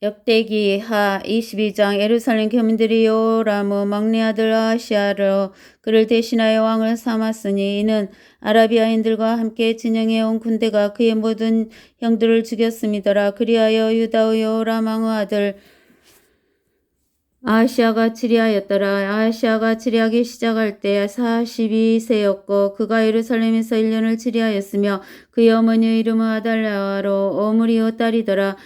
역대기 하 22장 예루살렘 교민들이 요라무 막내 아들 아시아로 그를 대신하여 왕을 삼았으니 이는 아라비아인들과 함께 진영해 온 군대가 그의 모든 형들을 죽였음이더라. 그리하여 유다의 요람 왕의 아들 아시아가 치리하였더라. 아시아가 치리하기 시작할 때 42세였고 그가 예루살렘에서 1년을 치리하였으며 그의 어머니의 이름은 아달랴로 오므리오 딸이더라.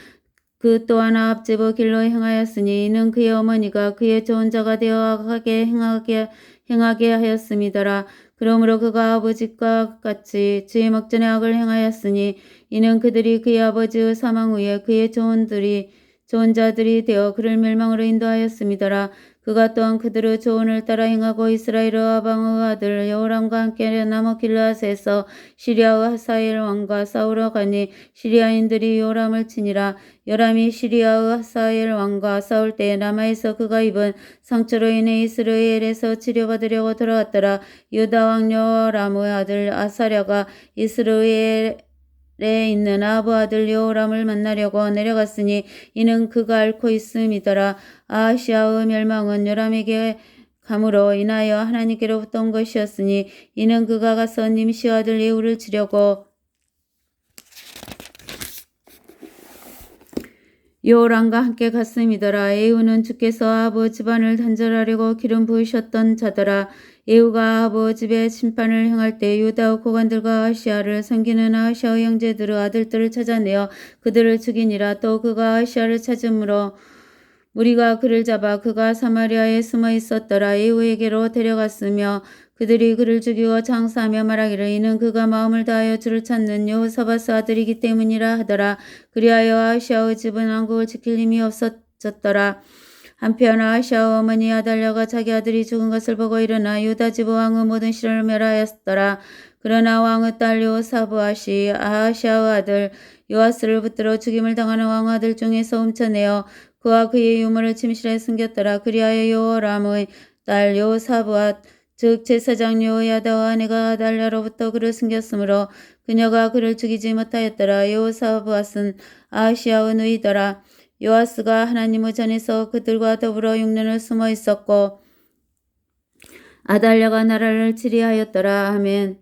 그 또한 아합제보 길로 행하였으니 이는 그의 어머니가 그의 좋은 자가 되어 악하게 행하게 행하게 하였음이더라. 그러므로 그가 아버지과 같이 주의 목전에 악을 행하였으니 이는 그들이 그의 아버지의 사망 후에 그의 조언들이 좋은 자들이 되어 그를 멸망으로 인도하였음이더라. 그가 또한 그들의 조언을 따라 행하고 이스라엘 아방의 아들 여호람과 함께 나무 길라스에서 시리아의 하사엘 왕과 싸우러 가니 시리아인들이 요람을 치니라. 요람이 시리아의 하사엘 왕과 싸울 때 남아에서 그가 입은 상처로 인해 이스라엘에서 치료받으려고 들어갔더라. 유다 왕 요람의 아들 아사랴가 이스라엘 에 있는 아부 아들 여호람을 만나려고 내려갔으니 이는 그가 앓고 있음이더라. 아시아의 멸망은 요람에게 감으로 인하여 하나님께로부터 온 것이었으니 이는 그가 가서 님시 아들 예후를 치려고 요람과 함께 갔음이더라. 예후는 주께서 아부 집안을 단절하려고 기름 부으셨던 자더라. 예후가 아부 집에 심판을 행할 때 유다 고관들과 아시아를 섬기는 아시아의 형제들의 아들들을 찾아내어 그들을 죽이니라. 또 그가 아시아를 찾음으로 무리가 그를 잡아 그가 사마리아에 숨어 있었더라. 예후에게로 데려갔으며 그들이 그를 죽이고 장사하며 말하기를 이는 그가 마음을 다하여 주를 찾는 여호사바스 아들이기 때문이라 하더라. 그리하여 아시아의 집은 왕국을 지킬 힘이 없어졌더라. 한편 아시아 어머니 아달랴가 자기 아들이 죽은 것을 보고 일어나 유다 집 왕의 모든 실을 멸하였더라. 그러나 왕의 딸 요사부아시 아시아의 아들 요아스를 붙들어 죽임을 당하는 왕 아들 중에서 훔쳐내어 그와 그의 유물을 침실에 숨겼더라. 그리하여 요람의 딸 요사부앗 즉 제사장 요야다와 아내가 아달랴로부터 그를 숨겼으므로 그녀가 그를 죽이지 못하였더라. 요사부앗은 아시아의 누이더라. 요아스가 하나님의 전에서 그들과 더불어 6년을 숨어 있었고 아달랴가 나라를 치리하였더라 하면